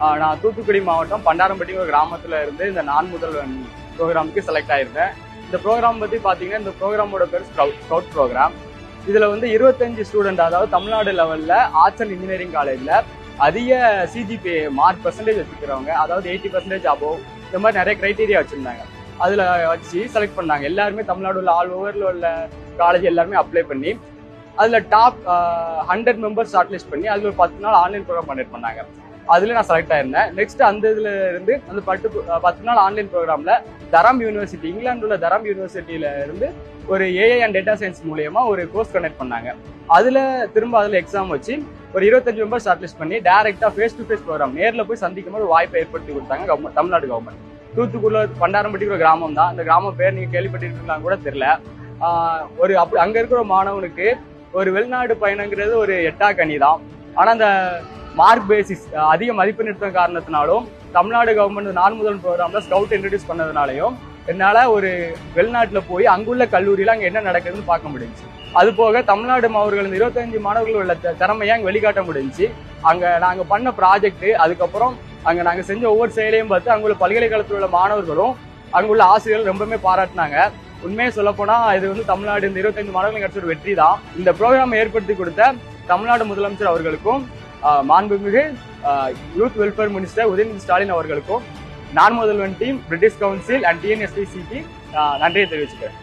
நான் தூத்துக்குடி மாவட்டம் பண்டாரம்பட்டி ஒரு கிராமத்தில் இருந்து இந்த நான் முதல்வன் ப்ரோக்ராமுக்கு செலக்ட் ஆயிருந்தேன். இந்த ப்ரோக்ராம் பற்றி பார்த்தீங்கன்னா இந்த ப்ரோக்ராமோட பேர் ஸ்கவுட் ஸ்கவுட் ப்ரோக்ராம் இதில் வந்து இருபத்தஞ்சு ஸ்டூடெண்ட் அதாவது தமிழ்நாடு லெவலில் ஆர்ட்ஸ் அண்ட் இன்ஜினியரிங் காலேஜில் அதிக சிஜிபிஏ மார்க் பர்சன்டேஜ் வச்சுக்கிறவங்க அதாவது எயிட்டி பர்சன்டேஜ் அபோவ் இந்த மாதிரி நிறைய க்ரைட்டீரியா வச்சுருந்தாங்க. அதில் வச்சு செலக்ட் பண்ணாங்க. எல்லாருமே தமிழ்நாடு உள்ள ஆல் ஓவரில் உள்ள காலேஜ் எல்லாருமே அப்ளை பண்ணி அதில் top hundred members short list பண்ணி அதில் ஒரு பத்து நாள் ஆன்லைன் ப்ரோக்ராம் கண்டக்ட் பண்ணாங்க அதுல நான் செலக்ட் ஆயிருந்தேன். நெக்ஸ்ட் அந்த இதுல இருந்து அந்த பத்து பத்து நாள் ஆன்லைன் ப்ரோக்ராம்ல தரம் யூனிவர்சிட்டி இங்கிலாந்து உள்ள தரம் யூனிவர்சிட்டியில இருந்து ஒரு ஏஐ அண்ட் டேட்டா சயின்ஸ் மூலியமா ஒரு கோர்ஸ் கண்டக்ட் பண்ணாங்க. அதுல திரும்ப அதுல எக்ஸாம் வச்சு ஒரு இருபத்தஞ்சு மெம்பர் ஷார்ட் லிஸ்ட் பண்ணி டேரக்டா ஃபேஸ் டு ஃபேஸ் ப்ரோக்ராம் நேரில் போய் சந்திக்கும் போது வாய்ப்பை ஏற்படுத்தி கொடுத்தாங்க கவர்மெண்ட் தமிழ்நாடு கவர்மெண்ட் தூத்துக்குள்ள பண்டாரம்பட்டி ஒரு கிராமம் தான். அந்த கிராமம் பேர் நீங்க கேள்விப்பட்டிருக்கலாம் கூட தெரியல. ஒரு அப்படி அங்க இருக்கிற மாணவனுக்கு ஒரு வெளிநாடு பயணங்கிறது ஒரு எட்டா கனி தான். ஆனா அந்த மார்க் பேசிஸ் அதிக மதிப்பெண் எடுத்த காரணத்தினாலும் தமிழ்நாடு கவர்மெண்ட் நான் முதல் ப்ரோக்ராம்ல ஸ்கவுட் இன்ட்ரடியூஸ் பண்ணதுனாலையும் என்னால் ஒரு வெளிநாட்டில் போய் அங்குள்ள கல்லூரியில் அங்கே என்ன நடக்குதுன்னு பார்க்க முடிஞ்சுச்சு. அது போக தமிழ்நாடு மாணவர்கள் இருபத்தஞ்சு மாணவர்கள் உள்ள திறமையை அங்கே வெளிக்காட்ட முடிஞ்சுச்சு. அங்கே நாங்கள் பண்ண ப்ராஜெக்ட்டு அதுக்கப்புறம் அங்கே நாங்கள் செஞ்ச ஒவ்வொரு செயலையும் பார்த்து அங்குள்ள பல்கலைக்கழகத்தில் உள்ள மாணவர்களும் அங்குள்ள ஆசிரியர்கள் ரொம்பவுமே பாராட்டினாங்க. உண்மையை சொல்லப்போனால் இது வந்து தமிழ்நாடு இந்த இருபத்தஞ்சு மாணவர்கள் கிடைச்ச ஒரு வெற்றி தான் இந்த ப்ரோக்ராம் ஏற்படுத்தி கொடுத்த தமிழ்நாடு முதலமைச்சர் அவர்களுக்கும் மாண்புமிகு youth welfare minister Udhayanidhi Stalin அவர்களுக்கும் நான் முதல்வன் டீம் பிரிட்டிஷ் கவுன்சில் அண்ட் டிஎன்எஸ்பிசிக்கு நன்றியை தெரிவிச்சுக்கிறேன்.